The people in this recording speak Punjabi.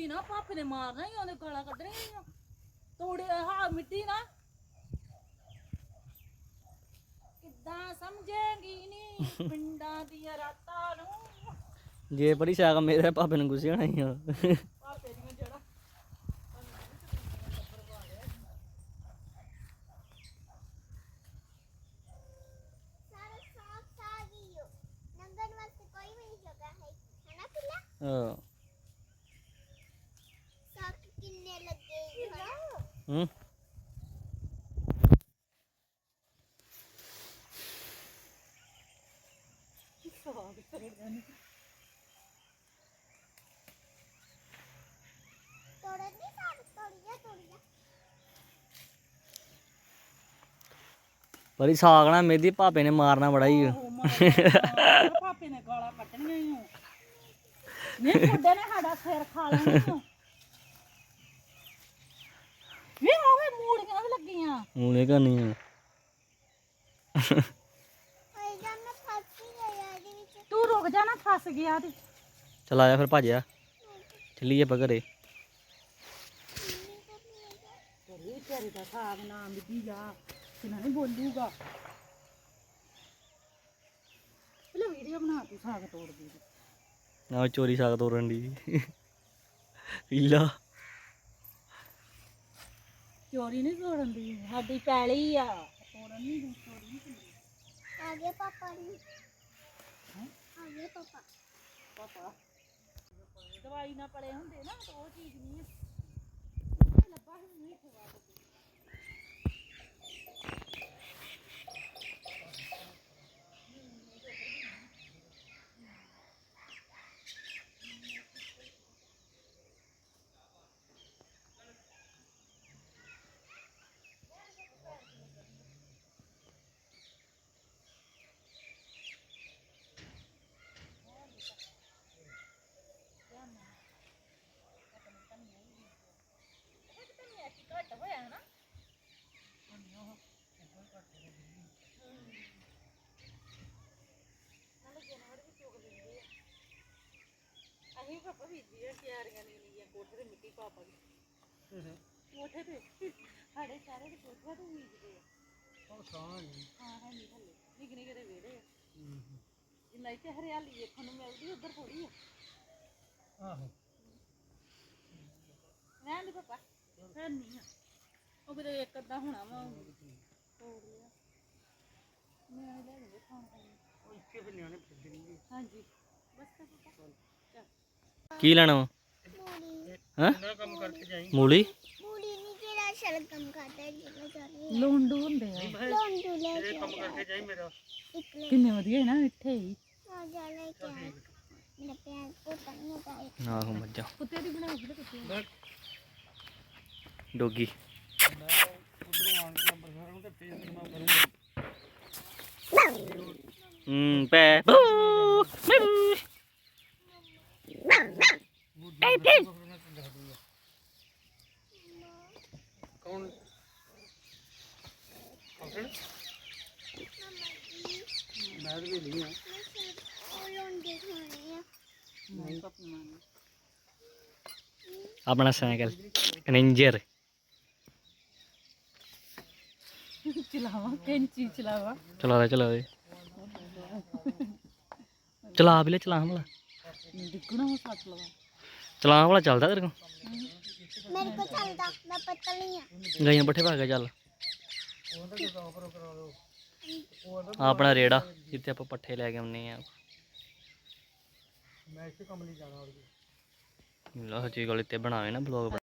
ਮਿੱਟੀ ਨਾ ਪਾਪੇ ਨੇ ਮਾਰਨਾ ਹੀ ਉਹਨੇ ਗਾਲਾਂ ਕੱਢਣੀਆਂ ਤੋੜੇ ਹਾਂ ਮਿੱਟੀ ਨਾ। ਕਿੱਦਾਂ ਸਮਝੇਗੀ ਨੀ ਪਿੰਡਾਂ ਦੀਆਂ ਰਾਤਾਂ ਨੂੰ? ਜੇ ਬੜੀ ਸਾਗ ਮੇਰੇ ਭਾਪੇ ਨੂੰ ਗੁੱਸੇ ਹੋਣਾ ਹੀ ਆ। ਪਾਪੇ ਦੀਆਂ ਜੜਾ। ਹੋ ਨੰਗਨ ਵਾਸਤੇ ਕੋਈ ਵੀ ਨਹੀਂ ਜਗ੍ਹਾ ਹੈ ਹੈ ਨਾ ਪਿੱਲਾ ਹਾਂ ਸਾਕ ਕਿੰਨੇ ਲੱਗੇ ਹੈ। ਬੜੀ ਸਾਗ ਨਾ ਮੇਰੀ ਭਾਪੇ ਨੇ ਮਾਰਨਾ ਬੜਾ ਹੀ। ਪਾਪੇ ਨੇ ਗਾਲਾਂ ਕੱਢਣੀਆਂ ਹੀ ਨਹੀਂ ਮੁੰਡੇ ਨੇ ਸਾਡਾ ਸਿਰ ਖਾ ਲੈਣਾ। ਵੀ ਹੋਵੇ ਮੂੜੀਆਂ ਵੀ ਲੱਗੀਆਂ। ਹੁਣ ਇਹ ਕਰਨੀ ਆ ਹੋਏ ਜਾਂ ਮੈਂ ਫਸ ਹੀ ਗਿਆ ਇਹਦੇ ਵਿੱਚ। ਤੂੰ ਰੁਕ ਜਾ ਨਾ ਫਸ ਗਿਆ ਤੇ। ਚਲ ਆਇਆ ਫਿਰ ਭੱਜਿਆ ਚੱਲੀਏ ਆਪਾਂ ਘਰੇ। ਤੇਰੇ ਵਿਚਾਰੇ ਦਾ ਸਾਗ ਨਾ ਮਿੱਦੀ ਜਾ ਕਿਨਾ ਨਹੀਂ ਬੋਲੂਗਾ? ਪਹਿਲਾਂ ਵੀਡੀਓ ਬਣਾ ਤੂੰ ਸਾਗ ਤੋੜਦੀ। ਦੀ। ਨਾ ਚੋਰੀ ਸਾਗ ਤੋੜਨ ਦੀ। ਹੀਲਾ। ਚੋਰੀ ਨਹੀਂ ਤੋੜਨ ਦੀ? ਸਾਡੀ ਪੈਲੀ ਆ। ਤੋੜਨ ਨਹੀਂ ਦੀ ਚੋਰੀ ਨਹੀਂ ਹੁੰਦੀ ਆ ਗਏ ਪਾਪਾ ਨੇ ਆ ਗਏ ਪਾਪਾ। ਪਾਪਾ? ਦਵਾਈ ਨਾ ਪੜੇ ਹੁੰਦੇ ਨਾ ਤਾਂ ਉਹ ਚੀਜ਼ ਨਹੀਂ ਲੱਭਾ ਹੀ ਨਹੀਂ ਖਵਾ ਘੱਟ ਅਸੀਂ ਪਾਪਾ ਬੀਜੀ ਆ ਕਿਆਰੀਆਂ ਨੇ ਲੀਆਂ ਕੋਠੇ ਤੇ ਮਿੱਟੀ ਪਾ ਪਾ ਕੇ। ਕੋਠੇ ਤੇ। ਸਾਡੇ ਸਾਰੇ ਦੇ ਕੋਠੇ ਤੇ ਬੀਜਦੇ ਆ। ਉਹ ਸਾਂ ਨਹੀਂ ਹਾਂ। ਹੈ ਨਹੀਂ ਥੱਲੇ ਨਿੱਕੇ ਨਿੱਕੇ ਦੇ ਵਿਹੜੇ ਆ। ਜਿੰਨਾ ਇੱਥੇ ਹਰਿਆਲੀ ਵੇਖਣ ਨੂੰ ਮਿਲਦੀ ਉਧਰ ਥੋੜੀ ਆ। ਆਹੋ। ਰਹਿਣ ਦੇ ਪਾਪਾ। ਹੈ ਨਹੀਂ ਆ। ਉਹ ਕਿਤੇ ਇੱਕ ਅੱਧਾ ਹੋਣਾ ਵਾ। ਤੋੜ ਲਿਆ। ਮੈਂ ਲੈ ਲੈ ਖਾਣ ਖਾਣ ਉਹ ਇੱਥੇ ਵੀ ਨਿਆਣੇ ਫਿਰਦੇ ਨਹੀਂ ਹਾਂਜੀ। ਬਸ ਕਰ ਪਾਪਾ। ਚੱਲ। ਕੀ ਲੈਣਾ ਵਾ? ਮੂਲੀ। ਹਾਂ? ਨਾ ਕੰਮ ਕਰਕੇ ਜਾਈ। ਮੂਲੀ? ਮੂਲੀ ਨਹੀਂ ਜਿਹੜਾ ਸ਼ਲਗਮ ਖਾਤਾ ਹੈ ਜਿਹੜਾ ਚਾਹੇ ਲੋਂਡੂ ਹੁੰਦੇ ਆ। ਲੋਂਡੂ ਲੈ ਕੇ ਕੰਮ ਕਰਕੇ ਜਾਈ ਮੇਰਾ। ਕਿੰਨੇ ਵਧੀਆ ਨਾ ਮਿੱਠੇ ਹੀ। ਆ ਜਾ ਲੈ ਕੇ ਮੇਰਾ ਪਿਆਰ ਪੋਤਾ ਨਹੀਂ ਹੁੰਦਾ ਹੈ ਆਹੋ ਮੱਝਾਂ। ਕੁੱਤੇ ਦੀ ਬਣਾਓ ਫਿਰ ਕੁੱਤੇ। ਡੋਗੀ। ਮੈਂ ਉਧਰੋਂ ਆਣ ਕੇ ਅੰਬਰਸਰ ਨੂੰ ਤੇ ਫੇਰ ਮੈਂ ਕਰੂੰਗਾ। ਹੂੰ ਪੈ। ਕੌਣ ਕੌਣ ਮੈਂ ਵੀ ਨਹੀਂ ਆ ਉਹ ਲੋਂਡੇ ਖਾਣੇ ਆ ਨਹੀਂ ਪਾਪਾ ਮਾਂ ਆਪਣਾ ਸਾਈਕਲ ਰੇਂਜਰ ਚਲਾਵਾ ਕੈਂਚੀ ਚਲਾਵਾ ਚਲਾ ਦੇ ਚਲਾ ਦੇ ਚਲਾ ਵੀ ਲੈ ਚਲਾ ਹਮਲਾ ਡਿੱਗਣਾ ਹੋ ਸੱਚ ਲਵਾ ਚਲਾ ਵਾਲਾ ਚੱਲਦਾ ਤੇਰੇ ਕੋਲ? ਮੇਰੇ ਕੋ ਚੱਲਦਾ ਮੈਂ ਪਤਲੀ ਆ। ਗਾਈਆਂ ਪੱਠੇ ਪਾ ਕੇ ਚੱਲ। ਆਪਣਾ ਰੇੜਾ ਜਿੱਥੇ ਆਪਾਂ ਪੱਠੇ ਲੈ ਕੇ ਆਉਨੇ ਆ ਮੈਂ ਇਸੇ ਕੰਮ ਲਈ ਜਾਣਾ ਉਹਦੇ ਲੋ ਜੀ ਗਲੀ ਤੇ ਬਣਾਵੇ ਨਾ ਬਲੌਗ